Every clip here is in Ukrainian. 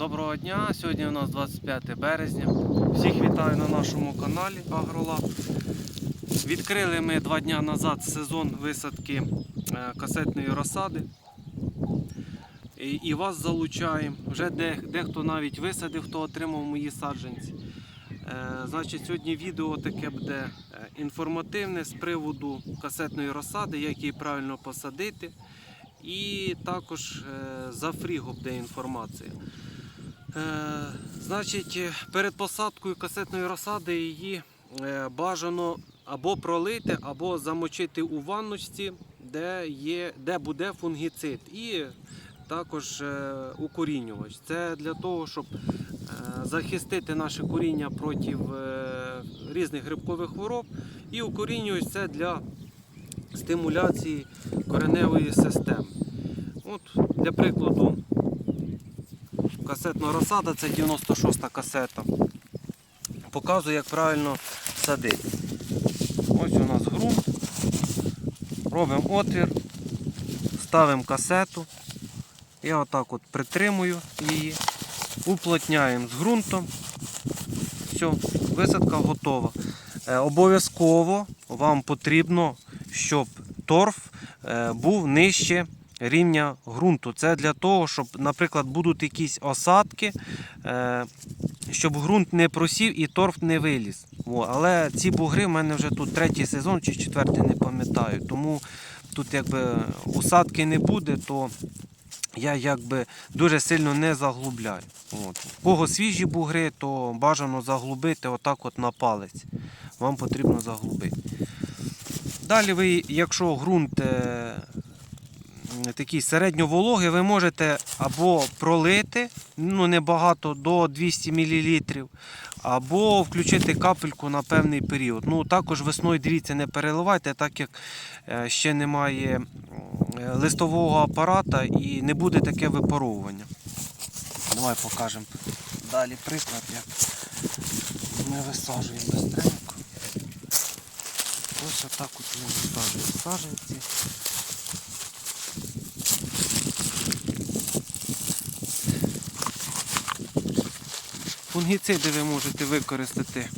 Доброго дня! Сьогодні у нас 25 березня. Всіх вітаю на нашому каналі Агролаб. Відкрили ми два дні назад сезон висадки е, касетної розсади. І, вас залучаємо. Вже де, дехто навіть висадив, хто отримав мої саджанці. Е, значить, сьогодні відео таке буде е, інформативне з приводу касетної розсади, як її правильно посадити. І також за фріго буде інформація. Е, Значить, е, перед посадкою касетної розсади її е, бажано або пролити, або замочити у ванночці, де, є, де буде фунгіцид. І також укорінювач. Це для того, щоб захистити наше коріння проти різних грибкових хвороб. І укорінювач це для стимуляції кореневої системи. От, Для прикладу, касетна розсада це 96-та касета. Показую, як правильно садити. Ось у нас ґрунт. Робимо отвір, ставимо касету. Я отак от притримую її, уплотняємо з ґрунтом. Все, висадка готова. Е, обов'язково вам потрібно, щоб торф е, був нижче рівня ґрунту. Це для того, щоб, наприклад, будуть якісь осадки, е, щоб ґрунт не просів і торф не виліз. Але ці бугри в мене вже тут третій сезон чи четвертий не пам'ятаю. Тому тут якби осадки не буде, то я якби дуже сильно не заглубляю. От. Кого свіжі бугри, то бажано заглубити отак от на палець. Вам потрібно заглубити. Далі ви, якщо ґрунт е, такий середньовологий, ви можете або пролити, ну небагато до 200 мл, або включити капельку на певний період. Ну також весною дивіться, не переливайте, так як е, ще немає листового апарата і не буде таке випаровування. Давай покажемо далі приклад, як ми висаджуємо безстренько. Ось отак от ми висаджуємо. Фунгіциди ви можете використати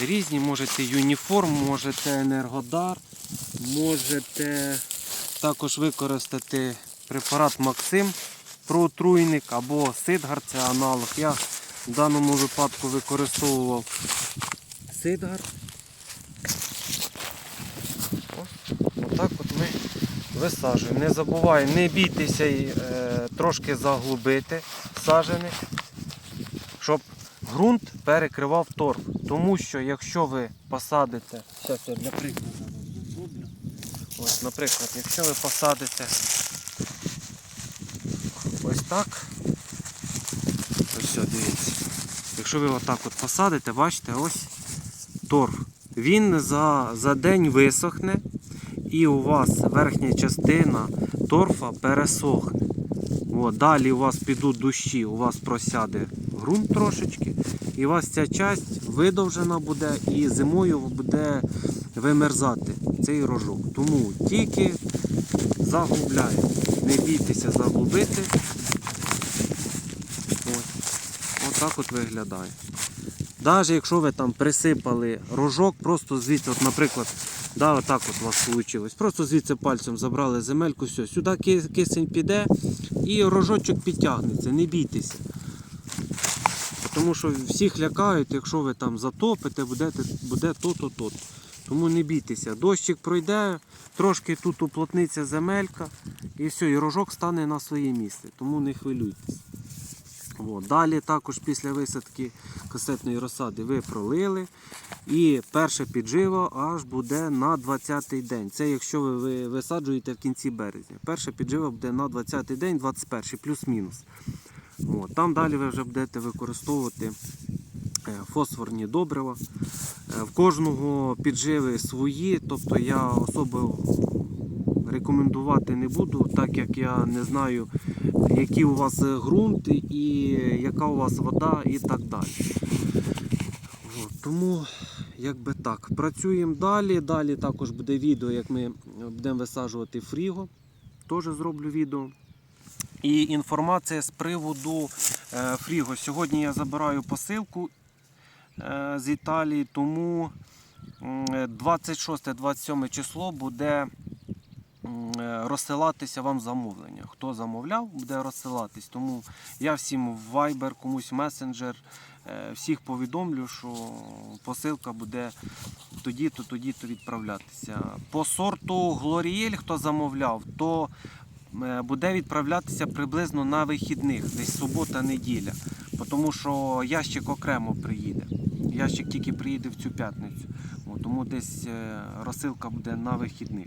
різні, можете юніформ, можете енергодар, можете також використати препарат Максим проотруйник або Сидгар, це аналог. Я в даному випадку використовував Сидгар. Отак от ми висаджуємо. Не забувай, не бійтеся й, е, трошки заглубити сажених, щоб ґрунт перекривав торф. Тому що якщо ви посадите, зараз я для прикладу зроблю. Ось, наприклад, якщо ви посадите ось так, ось дивіться. Якщо ви отак от посадите, бачите, ось торф. Він за, за день висохне і у вас верхня частина торфа пересохне. От, далі у вас підуть дощі, у вас просяде ґрунт трошечки, і у вас ця часть видовжена буде і зимою буде вимерзати цей рожок. Тому тільки заглубляємо. Не бійтеся заглубити. Ось. Отак от виглядає. Навіть якщо ви там присипали рожок, просто звідси, от, наприклад, да, отак от у вас вийшло. Просто звідси пальцем забрали земельку, все, сюди кисень піде і рожочок підтягнеться, не бійтеся. Тому що всіх лякають, якщо ви там затопите, будете, буде то-то, то. Тому не бійтеся. Дощик пройде, трошки тут уплотниться земелька, і все, і рожок стане на своє місце. Тому не хвилюйтесь. Далі також після висадки касетної розсади ви пролили. І перша піджива аж буде на 20-й день. Це якщо ви ви висаджуєте в кінці березня. Перша піджива буде на 20-й день, 21-й, плюс-мінус. От. Там далі ви вже будете використовувати е, фосфорні добрива. Е, В кожного підживи свої, тобто я особо рекомендувати не буду, так як я не знаю, який у вас ґрунт і яка у вас вода і так далі. От, Тому якби так. Працюємо далі. Далі також буде відео, як ми будемо висаджувати фріго. Теж зроблю відео. І інформація з приводу е, Фріго. Сьогодні я забираю посилку е, з Італії, тому е, 26-27 число буде розсилатися вам замовлення. Хто замовляв, буде розсилатись. Тому я всім в Viber, комусь Messenger, е, всіх повідомлю, що посилка буде тоді-то, тоді-то відправлятися. По сорту Глорієль, хто замовляв, то буде відправлятися приблизно на вихідних, десь субота-неділя. Тому що ящик окремо приїде. Ящик тільки приїде в цю п'ятницю. Тому десь е, розсилка буде на вихідних.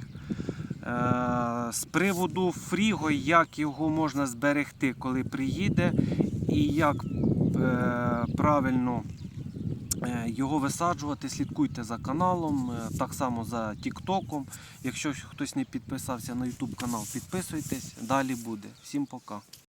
Е, З приводу фріго, як його можна зберегти, коли приїде, і як е, правильно е, його висаджувати, слідкуйте за каналом, е, так само за Тіктоком. Якщо хтось не підписався на YouTube канал, підписуйтесь. Далі буде. Всім пока.